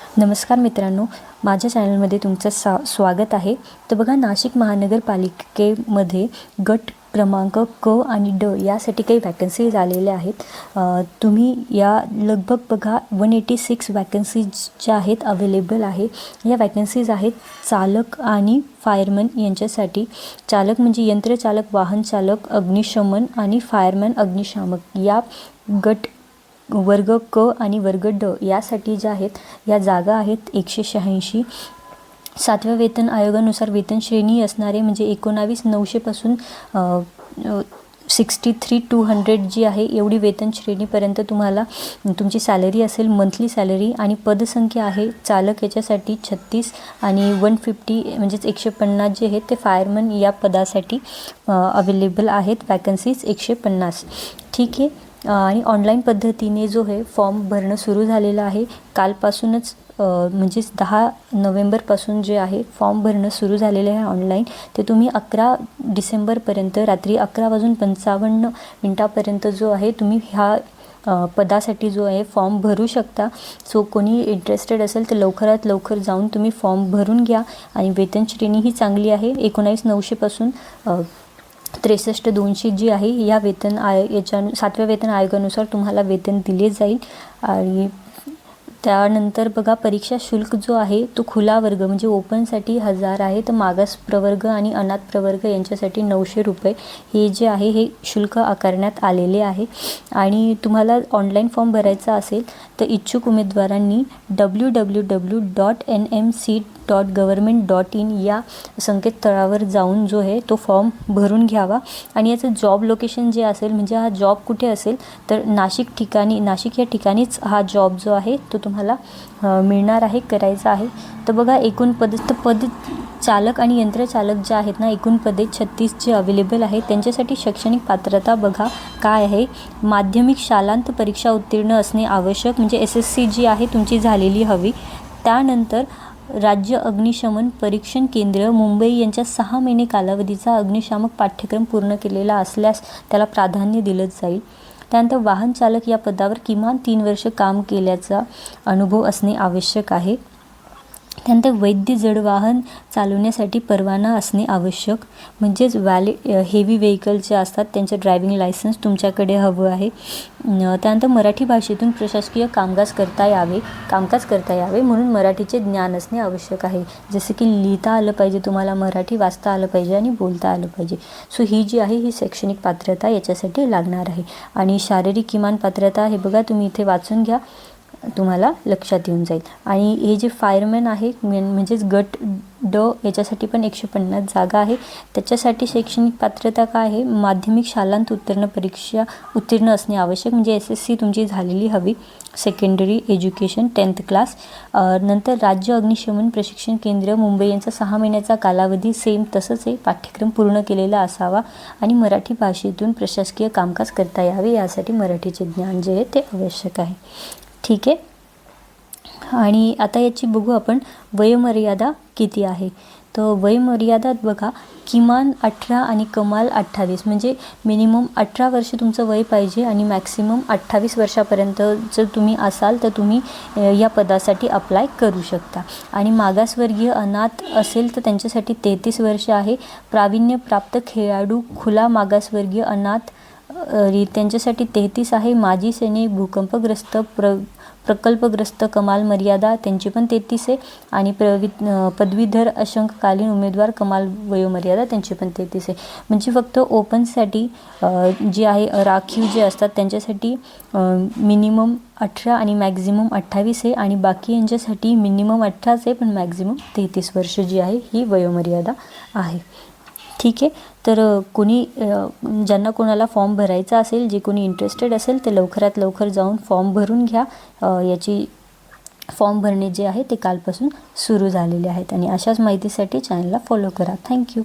नमस्कार मित्रांनो माझ्या चॅनलमध्ये तुमचं सा स्वागत आहे. तर बघा नाशिक महानगरपालिकेमध्ये गट क्रमांक क आणि ड यासाठी काही वॅकन्सीज आलेल्या आहेत. तुम्ही या लगभग बघा वन एटी सिक्स वॅकन्सीज ज्या आहेत अवेलेबल आहे. या वॅकन्सीज आहेत चालक आणि फायरमन यांच्यासाठी. चालक म्हणजे यंत्रचालक वाहन चालक अग्निशमन आणि फायरमॅन अग्निशामक या गट वर्ग क आणि वर्ग ड यासाठी ज्या आहेत या जागा आहेत एकशे शहाऐंशी. सातव्या वेतन आयोगानुसार वेतन श्रेणी असणारे म्हणजे एकोणावीस नऊशेपासून सिक्स्टी थ्री टू हंड्रेड जी आहे एवढी वेतन श्रेणीपर्यंत तुम्हाला तुमची सॅलरी असेल मंथली सॅलरी आणि पदसंख्या आहे चालक याच्यासाठी छत्तीस आणि वन फिफ्टी म्हणजेच एकशे पन्नास जे आहेत ते फायरमन या पदासाठी अवेलेबल आहेत वॅकन्सीज एकशे पन्नास. ठीक आहे? आणि ऑनलाईन पद्धतीने जो आहे फॉर्म भरणं सुरू झालेलं आहे कालपासूनच म्हणजेच दहा नोव्हेंबरपासून जे आहे फॉर्म भरणं सुरू झालेलं आहे ऑनलाईन ते तुम्ही अकरा डिसेंबरपर्यंत रात्री अकरा वाजून पंचावन्न मिनटापर्यंत जो आहे तुम्ही ह्या पदासाठी जो आहे फॉर्म भरू शकता. सो कोणी इंटरेस्टेड असेल तर लवकरात लवकर जाऊन तुम्ही फॉर्म भरून घ्या. आणि वेतन श्रेणी ही चांगली आहे. एकोणावीस नऊशेपासून त्रेसष्ट दोनशे जी आहे या वेतन आय याच्या सातव्या वेतन आयोगानुसार तुम्हाला वेतन दिले जाईल. आणि त्यानंतर बघा परीक्षा शुल्क जो आहे तो खुला वर्ग म्हणजे ओपनसाठी हजार आहे. तर मागास प्रवर्ग आणि अनाथ प्रवर्ग यांच्यासाठी नऊशे रुपये हे जे आहे हे शुल्क आकारण्यात आलेले आहे. आणि तुम्हाला ऑनलाईन फॉर्म भरायचा असेल तर इच्छुक उमेदवारांनी W W W dot N M C dot government dot in या संकेतस्थळावर जाऊन जो आहे तो फॉर्म भरून घ्यावा. आणि याचं जॉब लोकेशन जे असेल म्हणजे हा जॉब कुठे असेल तर नाशिक ठिकाणी नाशिक या ठिकाणीच हा जॉब जो आहे तो तुम्हाला मिळणार आहे करायचं आहे. तर बघा एकूण पद तर पद चालक आणि यंत्रचालक जे आहेत ना एकूण पदे छत्तीस जे अवेलेबल आहेत त्यांच्यासाठी शैक्षणिक पात्रता बघा काय आहे? माध्यमिक शालांत परीक्षा उत्तीर्ण असणे आवश्यक म्हणजे एस एस सी जी आहे तुमची झालेली हवी. त्यानंतर राज्य अग्निशमन परीक्षण केंद्र मुंबई यांच्या सहा महिने कालावधीचा अग्निशामक पाठ्यक्रम पूर्ण केलेला असल्यास त्याला प्राधान्य दिलं जाईल. त्यानंतर वाहन चालक या पदावर किमान तीन वर्ष काम केल्याचा अनुभव असणे आवश्यक आहे. त्यानंतर वैद्य जडवाहन चालवण्यासाठी परवाना असणे आवश्यक. म्हणजेच वॅले हेवी व्हेकल जे असतात त्यांचं ड्रायव्हिंग लायसन्स तुमच्याकडे हवं आहे. त्यानंतर मराठी भाषेतून प्रशासकीय कामकाज करता यावे कामकाज करता यावे म्हणून मराठीचे ज्ञान असणे आवश्यक आहे. जसं की लिहिता आलं पाहिजे तुम्हाला मराठी वाचता आलं पाहिजे आणि बोलता आलं पाहिजे. सो ही जी आहे ही शैक्षणिक पात्रता याच्यासाठी लागणार आहे. आणि शारीरिक किमान पात्रता हे बघा तुम्ही इथे वाचून घ्या. तुम्हाला लक्षात येऊन जाईल. आणि हे जे फायरमॅन आहे मेन म्हणजेच गट ड याच्यासाठी पण एकशे पन्नास जागा आहे. त्याच्यासाठी शैक्षणिक पात्रता काय आहे? माध्यमिक शालांत उत्तीर्ण परीक्षा उत्तीर्ण असणे आवश्यक म्हणजे एस एस सी तुमची झालेली हवी. सेकंडरी एज्युकेशन टेन्थ क्लास नंतर राज्य अग्निशमन प्रशिक्षण केंद्र मुंबई यांचा सहा महिन्याचा कालावधी सेम तसंच आहे. पाठ्यक्रम पूर्ण केलेला असावा आणि मराठी भाषेतून प्रशासकीय कामकाज करता यावे यासाठी मराठीचे ज्ञान जे आहे ते आवश्यक आहे. ठीक आहे. आणि आता याची बघू आपण वयोमर्यादा किती आहे. तर वयोमर्यादा बघा किमान अठरा आणि कमाल अठ्ठावीस म्हणजे मिनिमम अठरा वर्ष तुमचं वय पाहिजे आणि मॅक्सिमम अठ्ठावीस वर्षापर्यंत जर तुम्ही असाल तर तुम्ही या पदासाठी अप्लाय करू शकता. आणि मागासवर्गीय अनाथ असेल तर त्यांच्यासाठी तेहतीस वर्ष आहे. प्रावीण्यप्राप्त खेळाडू खुला मागासवर्गीय अनाथ री- त्यांच्यासाठी तेहतीस आहे. माजी सैनिक भूकंपग्रस्त प्र प्रकल्पग्रस्त कमाल मर्यादा त्यांची पण तेहतीस आहे. आणि प्रवि पदवीधर अशंककालीन उमेदवार कमाल वयोमर्यादा त्यांची पण तेहतीस आहे. म्हणजे फक्त ओपनसाठी जे आहे राखीव जे असतात त्यांच्यासाठी मिनिमम अठरा आणि मॅक्झिमम अठ्ठावीस आहे. आणि बाकी यांच्यासाठी मिनिमम अठराच आहे पण मॅक्झिमम तेहतीस वर्ष जी आहे ही वयोमर्यादा आहे. ठीक आहे. तर कोणी ज्यांना कोणाला फॉर्म भरायचा असेल जे कोणी इंटरेस्टेड असेल ते लवकरात लवकर जाऊन फॉर्म भरून घ्या. याची फॉर्म भरणे जे आहे ते कालपासून सुरू झालेले आहेत. आणि अशाच माहितीसाठी चॅनलला फॉलो करा. थँक्यू